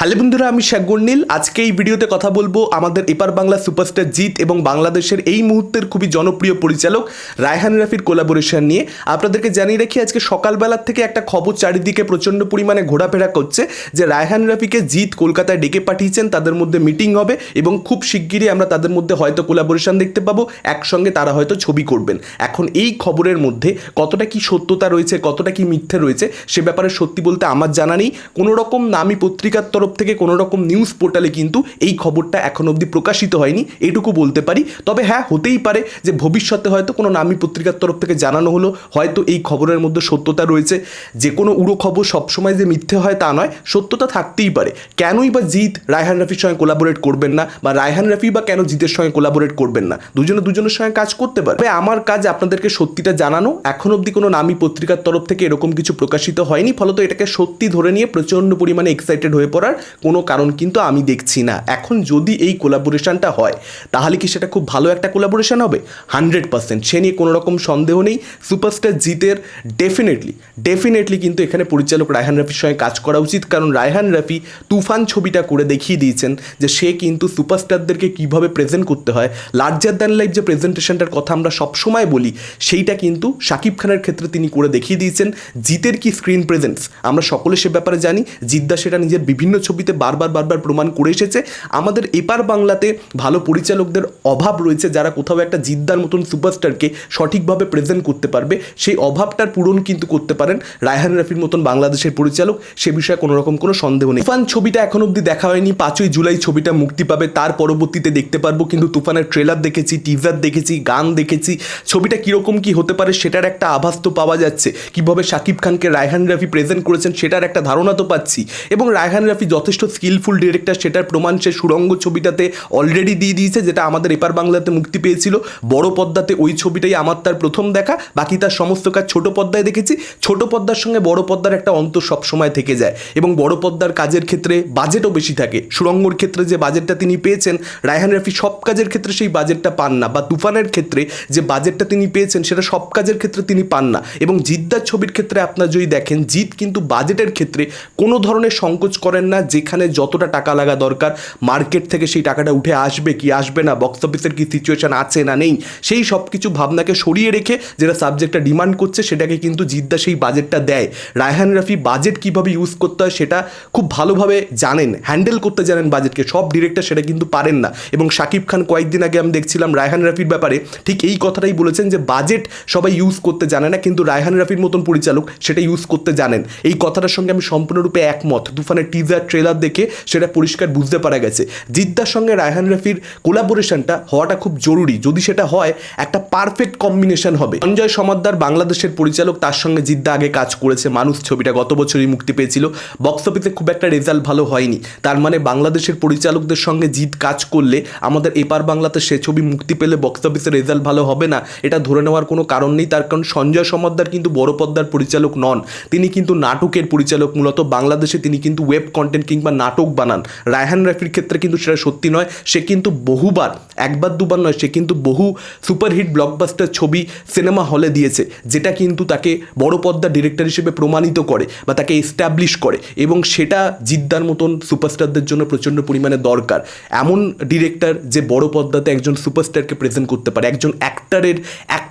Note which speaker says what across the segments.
Speaker 1: Hello বন্ধুরা, আমি গন্ডিল আজকে এই ভিডিওতে কথা বলব আমাদের এপার বাংলা সুপারস্টার জিৎ এবং বাংলাদেশের এই মুহূর্তের খুবই জনপ্রিয় পরিচালক রায়হান রাফির কোলাবোরেশন নিয়ে। আপনাদেরকে জানিয়ে রাখি, আজকে সকালবেলার থেকে একটা খবর চারিদিকে প্রচণ্ড পরিমাণে ঘোরাফেরা করছে যে রায়হান রাফিকে জিৎ কলকাতায় ডেকে পাঠিয়েছেন, তাদের মধ্যে মিটিং হবে এবং খুব শিগগিরই আমরা তাদের মধ্যে হয়তো কোলাবোরেশন দেখতে পাবো, একসঙ্গে তারা হয়তো ছবি করবেন। এখন এই খবরের মধ্যে কতটা কি সত্যতা রয়েছে, কতটা কি মিথ্যে রয়েছে, সে ব্যাপারে সত্যি বলতে আমার জানা নেই। কোনো রকম নামি পত্রিকার তরফ থেকে কোনো রকম নিউজ পোর্টালে কিন্তু এই খবরটা এখন অবধি প্রকাশিত হয়নি, এটুকু বলতে পারি। তবে হ্যাঁ হতেই পারে যে ভবিষ্যতে হয়তো কোনো নামি পত্রিকার তরফ থেকে জানানো হলো, হয়তো এই খবরের মধ্যে সত্যতা রয়েছে। যে কোনো উড়ো খবর সবসময় যে মিথ্যে হয় তা নয়, সত্যতা থাকতেই পারে। কেনই বা জিৎ রায়হান রাফির সঙ্গে কোলাবোরেট করবেন না, বা রায়হান রাফি বা কেন জিতের সঙ্গে কোলাবোরেট করবেন না? দুজনে দুজনের সঙ্গে কাজ করতে পারে। আমার কাজ আপনাদেরকে সত্যিটা জানানো, এখন অবধি কোনো নামি পত্রিকার তরফ থেকে এরকম কিছু প্রকাশিত হয়নি, ফলত এটাকে সত্যি ধরে নিয়ে প্রচণ্ড পরিমাণে এক্সাইটেড হয়ে পড়ার কোনো কারণ কিন্তু আমি দেখছি না। এখন যদি এই কোলাবোরেশনটা হয়, তাহলে কি সেটা খুব ভালো একটা কোলাবোরেশন হবে? হান্ড্রেড পার্সেন্ট সে নিয়ে কোনো রকম সন্দেহ নেই। সুপারস্টার জিতের ডেফিনেটলি ডেফিনেটলি কিন্তু এখানে পরিচালক রায়হান রাফির সঙ্গে কাজ করা উচিত। কারণ রায়হান রাফি তুফান ছবিটা করে দেখিয়ে দিয়েছেন যে সে কিন্তু সুপারস্টারদেরকে কীভাবে প্রেজেন্ট করতে হয়। লার্জার দ্যান লাইফ যে প্রেজেন্টেশনটার কথা আমরা সবসময় বলি, সেইটা কিন্তু শাকিব খানের ক্ষেত্রে তিনি করে দেখিয়ে দিয়েছেন। জিতের কি স্ক্রিন প্রেজেন্স আমরা সকলে সে ব্যাপারে জানি। জিদ্দা সেটা নিজের বিভিন্ন ছবিতে বারবার বারবার প্রমাণ করে এসেছে। আমাদের এপার বাংলাতে ভালো পরিচালকদের অভাব রয়েছে, যারা কোথাও একটা জিদ্দার মতন সুপারস্টারকে সঠিকভাবে প্রেজেন্ট করতে পারবে। সেই অভাবটার পূরণ কিন্তু করতে পারেন রায়হান রাফির মতন বাংলাদেশের পরিচালক। সে বিষয়ে কোনো রকম কোনো সন্দেহ নেই। তুফান ছবিটা এখন অবধি দেখা হয়নি। পাঁচই জুলাই ছবিটা মুক্তি পাবে, তার পরবর্তীতে দেখতে পারব। কিন্তু তুফানের ট্রেলার দেখেছি টিজার দেখেছি, গান দেখেছি। ছবিটা কীরকম কি হতে পারে সেটার একটা আভাস তো পাওয়া যাচ্ছে। কীভাবে শাকিব খানকে রায়হান রাফি প্রেজেন্ট করেছেন সেটার একটা ধারণা তো পাচ্ছি। এবং রায়হান রাফি যথেষ্ট স্কিলফুল ডিরেক্টর সেটার প্রমাণ সে সুরঙ্গ ছবিটাতে অলরেডি দিয়ে দিয়েছে, যেটা আমাদের এপার বাংলাতে মুক্তি পেয়েছিল। বড় পর্দাতে ওই ছবিটাই আমার তার প্রথম দেখা, বাকি তার সমস্ত কাজ ছোট পর্দায় দেখেছি। ছোট পদ্মার সঙ্গে বড় পদ্মার একটা অন্ত সবসময় থেকে যায় এবং বড় পদ্মার কাজের ক্ষেত্রে বাজেটও বেশি থাকে। সুরঙ্গর ক্ষেত্রে যে বাজেটটা তিনি পেয়েছেন, রায়হান রাফি সব কাজের ক্ষেত্রে সেই বাজেটটা পান না বা তুফানের ক্ষেত্রে যে বাজেটটা তিনি পেয়েছেন, সেটা সব কাজের ক্ষেত্রে তিনি পান না। এবং জিদ্দার ছবির ক্ষেত্রে আপনার যদি দেখেন, জিৎ কিন্তু বাজেটের ক্ষেত্রে কোনো ধরনের সংকোচ করেন না যেখানে যতটা টাকা লাগা দরকার, মার্কেট থেকে সেই টাকাটা উঠে আসবে কি আসবে না বক্স অফিসের কি সিচুয়েশন আছে না নেই, সেই সব কিছু ভাবনাকে সরিয়ে রেখে যেটা সাবজেক্টটা ডিমান্ড করছে সেটাকে কিন্তু জিদ্দা সেই বাজেটটা দেয়। রায়হান রাফি বাজেট কীভাবে ইউজ করতে হয় সেটা খুব ভালোভাবে জানেন হ্যান্ডেল করতে জানেন বাজেটকে সব ডিরেক্টর সেটা কিন্তু পারেন না। এবং শাকিব খান কয়েকদিন আগে আমি দেখছিলাম রায়হান রাফির ব্যাপারে, ঠিক এই কথাটাই বলেছেন যে বাজেট সবাই ইউজ করতে জানে না, কিন্তু রায়হান রাফির মতন পরিচালক সেটা ইউজ করতে জানেন। এই কথাটার সঙ্গে আমি সম্পূর্ণরূপে একমত। তুফানের টিজার ট্রেলার দেখে সেটা পরিষ্কার বুঝতে পারা গেছে। জিদ্দার সঙ্গে রায়হান রাফির কোলাবোরেশনটা হওয়াটা খুব জরুরি। যদি সেটা হয়, একটা পারফেক্ট কম্বিনেশন হবে। সঞ্জয় সমাদ্দার বাংলাদেশের পরিচালক, তার সঙ্গে জিদ্দা আগে কাজ করেছে। মানুষ ছবিটা গত বছরই মুক্তি পেয়েছিল। বক্স অফিসে খুব একটা রেজাল্ট ভালো হয়নি। তার মানে বাংলাদেশের পরিচালকদের সঙ্গে জিদ কাজ করলে আমাদের এপার বাংলাতে সে ছবি মুক্তি পেলে বক্স অফিসে রেজাল্ট ভালো হবে না। এটা ধরে নেওয়ার কোনো কারণ নেই। তার কারণ সঞ্জয় সমাদ্দার কিন্তু বড় পর্দার পরিচালক নন। তিনি কিন্তু নাটকের পরিচালক। মূলত বাংলাদেশে তিনি কিন্তু ওয়েব কন্টেন্ট কিংবা নাটক বানান। রায়হান রাফির ক্ষেত্রে কিন্তু সেটা সত্যি নয়। সে কিন্তু বহুবার, একবার, দুবার নয়, সে কিন্তু বহু সুপারহিট ব্লকবাস্টার ছবি সিনেমা হলে দিয়েছে, যেটা কিন্তু তাকে বড় পর্দার ডিরেক্টর হিসেবে প্রমাণিত করে বা তাকে এস্টাবলিশ করে এবং সেটা জিদ্দার মতন সুপারস্টারদের জন্য প্রচণ্ড পরিমাণে দরকার। এমন ডিরেক্টর যে বড় পর্দাতে একজন সুপারস্টারকে প্রেজেন্ট করতে পারে, একজন অ্যাক্টারের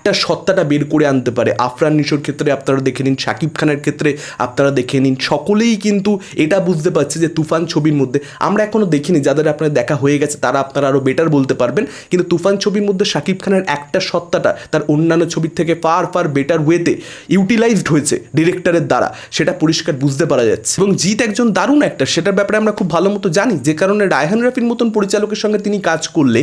Speaker 1: একটা সত্তাটা বের করে আনতে পারে। আফরান নিশোর ক্ষেত্রে আপনারা দেখে নিন, শাকিব খানের ক্ষেত্রে আপনারা দেখে নিন, সকলেই কিন্তু এটা বুঝতে পারছে যে তুফান ছবির মধ্যে, আমরা এখনও দেখিনি, যাদের আপনার দেখা হয়ে গেছে তারা আপনারা আরও বেটার বলতে পারবেন, কিন্তু তুফান ছবির মধ্যে শাকিব খানের একটা সত্তাটা তার অন্যান্য ছবির থেকে ফার ফার বেটার ওয়েতে ইউটিলাইজড হয়েছে ডিরেক্টরের দ্বারা, সেটা পরিষ্কার বুঝতে পারা যাচ্ছে। এবং জিৎ একজন দারুণ একটা সেটার ব্যাপারে আমরা খুব ভালো মতো জানি, যে কারণে রায়হান রাফির মতন পরিচালকের সঙ্গে তিনি কাজ করলে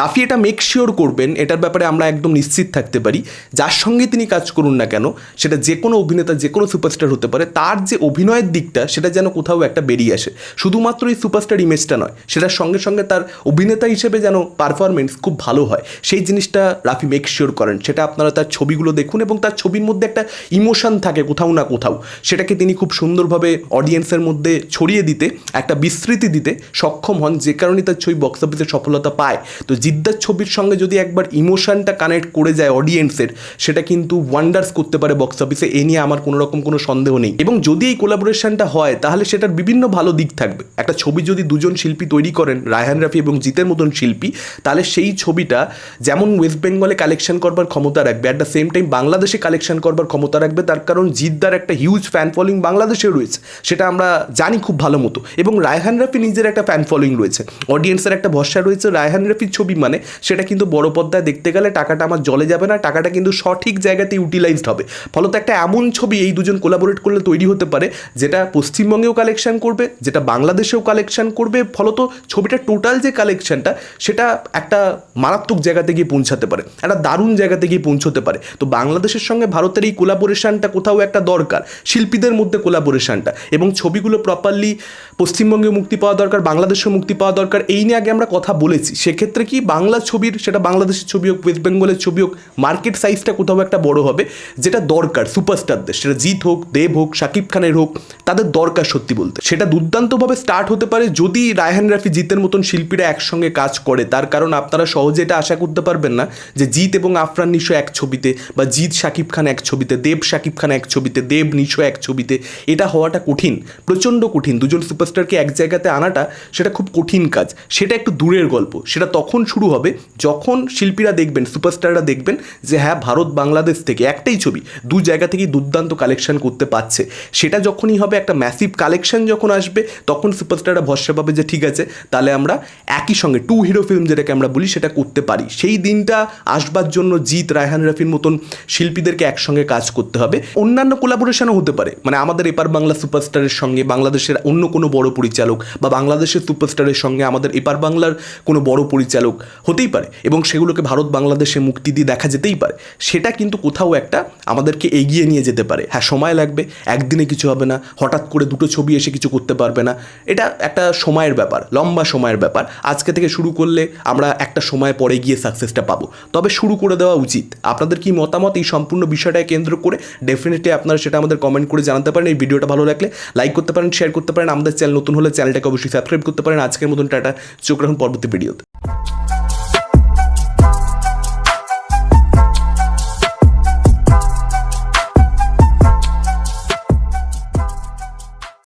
Speaker 1: রাফি এটা মেক শিওর করবেন, এটার ব্যাপারে আমরা একদম নিশ্চিত থাকতে পারি। যার সঙ্গে তিনি কাজ করুন না কেন, সেটা যে কোনো অভিনেতা, যে কোনো সুপারস্টার হতে পারে, তার যে অভিনয়ের দিকটা, সেটা যেন কোথাও একটা বেরিয়ে আসে। শুধুমাত্র এই সুপারস্টার ইমেজটা নয়, সেটার সঙ্গে সঙ্গে তার অভিনেতা হিসেবে যেন পারফরমেন্স খুব ভালো হয়, সেই জিনিসটা রাফি মেক শিওর করেন। সেটা আপনারা তার ছবিগুলো দেখুন এবং তার ছবির মধ্যে একটা ইমোশন থাকে কোথাও না কোথাও। সেটাকে তিনি খুব সুন্দরভাবে অডিয়েন্সের মধ্যে ছড়িয়ে দিতে, একটা বিস্তৃতি দিতে সক্ষম হন, যে কারণে তার ছবি বক্স অফিসে সফলতা পায়। তো জিদ্দার ছবির সঙ্গে যদি একবার ইমোশনটা কানেক্ট করে যায় অডিয়েন্সের, সেটা কিন্তু ওয়ান্ডার্স করতে পারে বক্স অফিসে এ নিয়ে আমার কোনো রকম কোনো সন্দেহ নেই। এবং যদি এই কোলাবোরেশনটা হয়, তাহলে সেটার বিভিন্ন ভালো দিক থাকবে। একটা ছবি যদি দুজন শিল্পী তৈরি করেন, রায়হান রাফি এবং জিতের মতন শিল্পী, তাহলে সেই ছবিটা যেমন ওয়েস্ট বেঙ্গলে কালেকশন করবার ক্ষমতা রাখবে অ্যাট দ্য সেম টাইম বাংলাদেশে কালেকশন করবার ক্ষমতা রাখবে, তার কারণ জিদ্দার একটা হিউজ ফ্যান ফলোয়িং বাংলাদেশে রয়েছে। সেটা আমরা জানি খুব ভালো মতো। এবং রায়হান রাফি নিজের একটা ফ্যান ফলোয়িং রয়েছে। অডিয়েন্সের একটা ভরসা রয়েছে, রায়হান রাফির ছবি মানে সেটা কিন্তু বড় পর্দায় দেখতে গেলে টাকাটা আমার জলে যাবে না, টাকাটা কিন্তু সঠিক জায়গাতে ইউটিলাইজড হবে। ফলত একটা এমন ছবি এই দুজন কোলাবোরেট করলে তৈরি হতে পারে, যেটা পশ্চিমবঙ্গেও কালেকশন করবে, যেটা বাংলাদেশেও কালেকশন করবে, ফলত ছবিটা টোটাল যে কালেকশনটা সেটা একটা মারাত্মক জায়গাতে গিয়ে পৌঁছাতে পারে, একটা দারুণ জায়গাতে গিয়ে পৌঁছতে পারে। তো বাংলাদেশের সঙ্গে ভারতের এই কোলাবোরেশনটা কোথাও একটা দরকার, শিল্পীদের মধ্যে কোলাবোরেশনটা এবং ছবিগুলো প্রপারলি পশ্চিমবঙ্গে মুক্তি পাওয়া দরকার, বাংলাদেশেও মুক্তি পাওয়া দরকার, এই নিয়ে আগে আমরা কথা বলেছি। সেক্ষেত্রে কি বাংলা ছবির, সেটা বাংলাদেশের ছবি হোক ওয়েস্ট বেঙ্গলের ছবি হোক মার্কেট সাইজটা কোথাও একটা বড় হবে, যেটা দরকার সুপারস্টারদের সেটা জিৎ হোক, দেব হোক, শাকিব খানের হোক, তাদের দরকার সত্যি বলতে। সেটা দুর্দান্তভাবে স্টার্ট হতে পারে যদি রায়হান রাফি জিতের মতন শিল্পীরা একসঙ্গে কাজ করে। তার কারণ আপনারা সহজে এটা আশা করতে পারবেন না যে জিৎ এবং আফরান নিশো এক ছবিতে বা জিৎ, শাকিব খান এক ছবিতে, দেব, শাকিব খান এক ছবিতে, দেব, নিশো এক ছবিতে, এটা হওয়াটা কঠিন, প্রচণ্ড কঠিন। দুজন সুপারস্টারকে এক জায়গাতে আনাটা, সেটা খুব কঠিন কাজ। সেটা একটু দূরের গল্প। সেটা তখন শুরু হবে যখন শিল্পীরা দেখবেন সুপারস্টাররা দেখবেন যে হ্যাঁ ভারত, বাংলাদেশ থেকে একটাই ছবি, দু জায়গা থেকেই দুর্দান্ত কালেকশন করতে পারছে। সেটা যখনই হবে, একটা ম্যাসিভ কালেকশন যখন আসবে, তখন সুপারস্টাররা ভরসা পাবে যে ঠিক আছে, তাহলে আমরা একই সঙ্গে টু হিরো ফিল্ম যেটাকে আমরা বলি, সেটা করতে পারি। সেই দিনটা আসবার জন্য জিৎ, রায়হান রাফির মতন শিল্পীদেরকে একসঙ্গে কাজ করতে হবে। অন্যান্য কোলাবোরেশনও হতে পারে। মানে আমাদের এপার বাংলা সুপারস্টারের সঙ্গে, বাংলাদেশের অন্য কোনো বড় পরিচালক বা বাংলাদেশের সুপারস্টারের সঙ্গে আমাদের এপার বাংলার কোনো বড় পরিচালক হতেই পারে এবং সেগুলোকে ভারত বাংলাদেশে মুক্তি দিয়ে দেখা যেতেই পারে। সেটা কিন্তু কোথাও একটা আমাদেরকে এগিয়ে নিয়ে যেতে পারে। হ্যাঁ সময় লাগবে, একদিনে কিছু হবে না, হঠাৎ করে দুটো ছবি এসে কিছু করতে পারবে না। এটা একটা সময়ের ব্যাপার, লম্বা সময়ের ব্যাপার। আজকে থেকে শুরু করলে আমরা একটা সময় পরে গিয়ে সাকসেসটা পাবো। তবে শুরু করে দেওয়া উচিত। আপনাদের কি মতামত এই সম্পূর্ণ বিষয়টাকে কেন্দ্র করে? ডেফিনেটলি আপনারা সেটা আমাদের কমেন্ট করে জানাতে পারেন। এই ভিডিওটা ভালো লাগলে লাইক করতে পারেন শেয়ার করতে পারেন। আমাদের চ্যানেল নতুন হলে চ্যানেলটাকে অবশ্যই সাবস্ক্রাইব করতে পারেন। আজকের মতন টাটা। চোখ রাখুন পরবর্তী ভিডিওতে